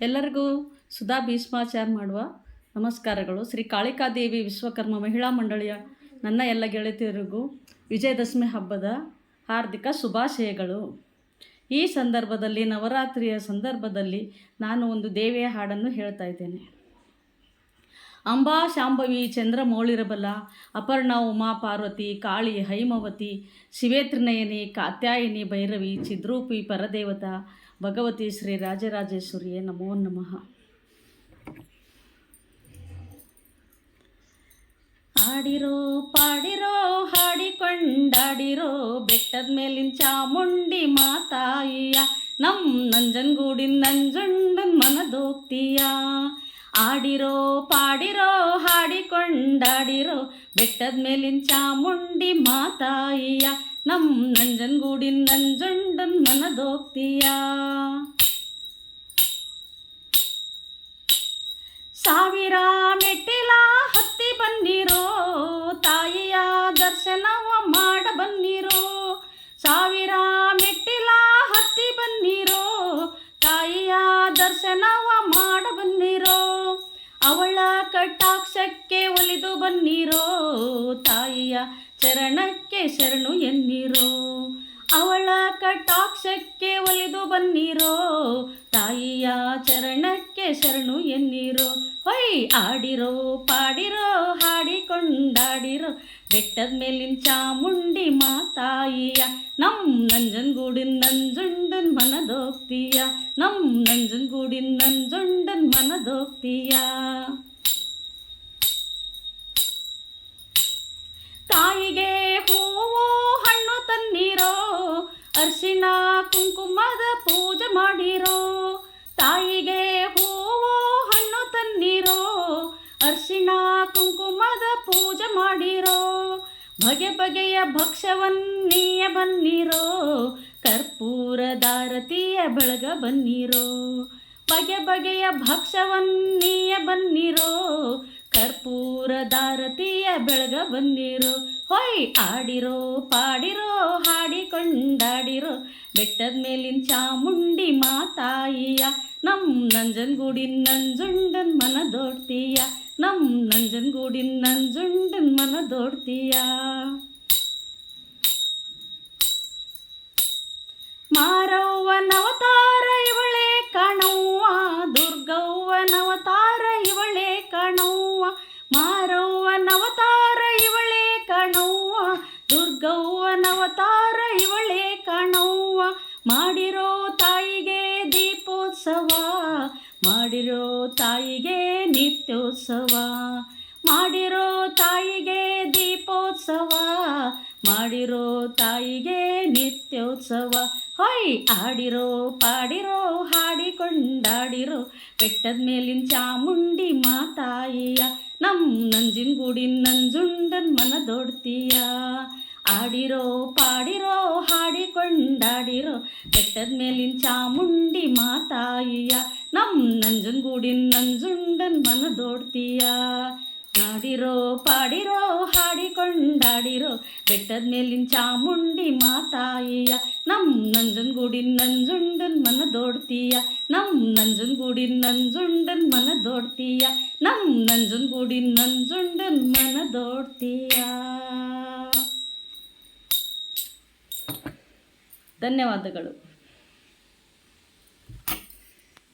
ಎಲ್ಲರಿಗೂ ಸುಧಾ ಭೀಷ್ಮಾಚಾರ ಮಾಡುವ ನಮಸ್ಕಾರಗಳು. ಶ್ರೀ ಕಾಳಿಕಾದೇವಿ ವಿಶ್ವಕರ್ಮ ಮಹಿಳಾ ಮಂಡಳಿಯ ನನ್ನ ಎಲ್ಲ ಗೆಳತಿಯರಿಗೂ ವಿಜಯದಶಮಿ ಹಬ್ಬದ ಹಾರ್ದಿಕ ಶುಭಾಶಯಗಳು. ಈ ಸಂದರ್ಭದಲ್ಲಿ, ನವರಾತ್ರಿಯ ಸಂದರ್ಭದಲ್ಲಿ ನಾನು ಒಂದು ದೇವಿಯ ಹಾಡನ್ನು ಹೇಳ್ತಾ ಇದ್ದೇನೆ. ಅಂಬಾ ಶಾಂಭವಿ ಚಂದ್ರಮೌಳಿರಬಲ ಅಪರ್ಣ ಉಮಾ ಪಾರ್ವತಿ, ಕಾಳಿ ಹೈಮವತಿ, ಶಿವೇತ್ರಿನಯನಿ, ಕಾತ್ಯಾಯಿನಿ ಭೈರವಿ, ಚಿದ್ರೂಪಿ ಪರದೇವತಾ ಭಗವತಿ ಶ್ರೀ ರಾಜರಾಜೇಶ್ವರಿಯೇ ನಮೋ ನಮಃ. ಆಡಿರೋ, ಪಾಡಿರೋ, ಹಾಡಿಕೊಂಡಾಡಿರೋ, ಬೆಟ್ಟದ ಮೇಲಿನ ಚಾಮುಂಡಿ ಮಾತಾಯಿಯ? ನಮ್ಮ ನಂಜನಗೂಡಿನ ನಂಜುಂಡನ್ ಮನದೋಗ್ತೀಯ? ಆಡಿರೋ, ಪಾಡಿರೋ, ಹಾಡಿಕೊಂಡಾಡಿರೋ ಬೆಟ್ಟದ ಮೇಲಿನ ಚಾಮುಂಡಿ ಮಾತಾಯಿಯ ನಮ್ ನಂಜನಗೂಡಿನ ನಂಜುಂಡನ್ ಮನದೋಗ್ತೀಯ. ಸಾವಿರ ಮೆಟ್ಟಿಲ ಹತ್ತಿ ಬಂದಿರೋ ತಾಯಿಯ ದರ್ಶನವ ಅವಳ ಕಟಾಕ್ಷಕ್ಕೆ ಒಲಿದು ಬನ್ನಿರೋ ತಾಯಿಯ ಚರಣಕ್ಕೆ ಶರಣು ಎನ್ನಿರೋ. ಅವಳ ಕಟಾಕ್ಷಕ್ಕೆ ಒಲಿದು ಬನ್ನಿರೋ ತಾಯಿಯ ಚರಣಕ್ಕೆ ಶರಣು ಎನ್ನಿರೋ? ಹೊಯ್ ಆಡಿರೋ, ಪಾಡಿರೋ, ಹಾಡಿಕೊಂಡಾಡಿರೋ. ಬೆಟ್ಟದ ಮೇಲಿನ ಚಾಮುಂಡಿ ಮಾತಾಯಿಯ. ನಮ್ಮ ನಂಜನಗೂಡಿನ ನಂಜುಂಡನ್ ಮನದೋಗ್ತೀಯ. ನಮ್ಮ ನಂಜನಗೂಡಿನ ನಂಜುಂಡನ್ ಮನದೋಗ್ತೀಯ. ತಾಯಿಗೆ ಹೂವು, ಹಣ್ಣು ತನ್ನಿರೋ. ಅರ್ಶಿಣ ಕುಂಕುಮದ ಪೂಜೆ ಮಾಡಿರೋ. ಮಾಡಿರೋ? ಬಗೆ ಬಗೆಯ ಭಕ್ಷ್ಯವನ್ನೀಯ ಬನ್ನಿರೋ? ಕರ್ಪೂರದಾರತಿಯ ಬೆಳಗ ಬನ್ನಿರೋ? ಬಗೆ ಬಗೆಯ ಭಕ್ಷ್ಯವನ್ನೀಯ ಬನ್ನಿರೋ? ಕರ್ಪೂರದಾರತಿಯ ಬೆಳಗ ಬಂದಿರೋ ಹೊಯ್ ಆಡಿರೋ, ಪಾಡಿರೋ, ಹಾಡಿಕೊಂಡಾಡಿರೋ? ಬೆಟ್ಟದ ಮೇಲಿನ ಚಾಮುಂಡಿ ಮಾತಾಯಿಯ? ನಮ್ ನಂಜನಗೂಡಿನ ನಂಜುಂಡನ್ ಮನದೋಡ್ತೀಯ? ನಮ್ ನಂಜನ್ಗೂಡಿನ ನಂಜುಂಡನ್ ಮನದೋಡ್ತೀಯ ಮಾರವ್ವನವತಾರ ಇವಳೆ ಕಾಣವ್ವ ದುರ್ಗವ್ವನವತಾರ ಇವಳೆ ಕಾಣವ್ವ ಮಾರವ್ವನವತಾರ ಇವಳೆ ಕಾಣವ್ವ ದುರ್ಗವ್ವನವತಾರ ಇವಳೆ ಕಾಣವ್ವ ಮಾಡಿರೋ ಮಾಡಿರೋ ತಾಯಿಗೆ ನಿತ್ಯೋತ್ಸವ, ಮಾಡಿರೋ ತಾಯಿಗೆ ದೀಪೋತ್ಸವ, ಮಾಡಿರೋ ತಾಯಿಗೆ ನಿತ್ಯೋತ್ಸವ. ಹೊಯ್ ಆಡಿರೋ ಪಾಡಿರೋ, ಹಾಡಿಕೊಂಡಾಡಿರೋ, ಬೆಟ್ಟದ ಮೇಲಿನ ಚಾಮುಂಡಿ ಮಾತಾಯಿಯ ನಂಜಿನ ನಂಜಿನಗೂಡಿನ ನಂಜುಂಡನ್ ಮನ ಮನದೊಡ್ತೀಯ ಆಡಿರೋ ಪಾಡಿರೋ, ಹಾಡಿಕೊಂಡಾಡಿರೋ, ಬೆಟ್ಟದ ಮೇಲಿನ ಚಾಮುಂಡಿ ಮಾತಾಯಿಯ ನಮ್ ನಂಜನಗೂಡಿನ ನಂಜುಂಡನ್ ಮನದೋಡ್ತೀಯ? ಹಾಡಿರೋ, ಪಾಡಿರೋ, ಹಾಡಿಕೊಂಡಾಡಿರೋ, ಬೆಟ್ಟದ ಮೇಲಿನ ಚಾಮುಂಡಿ ಮಾತಾಯಿಯ? ನಮ್ಮ ನಂಜನಗೂಡಿನ ನಂಜುಂಡನ್ ಮನದೋಡ್ತೀಯ? ನಮ್ಮ ನಂಜನಗೂಡಿನ ನಂಜುಂಡನ್ ಮನದೋಡ್ತೀಯ? ನಮ್ಮ ನಂಜನಗೂಡಿನ ನಂಜುಂಡನ್ ಮನದೋಡ್ತೀಯ? ಧನ್ಯವಾದಗಳು.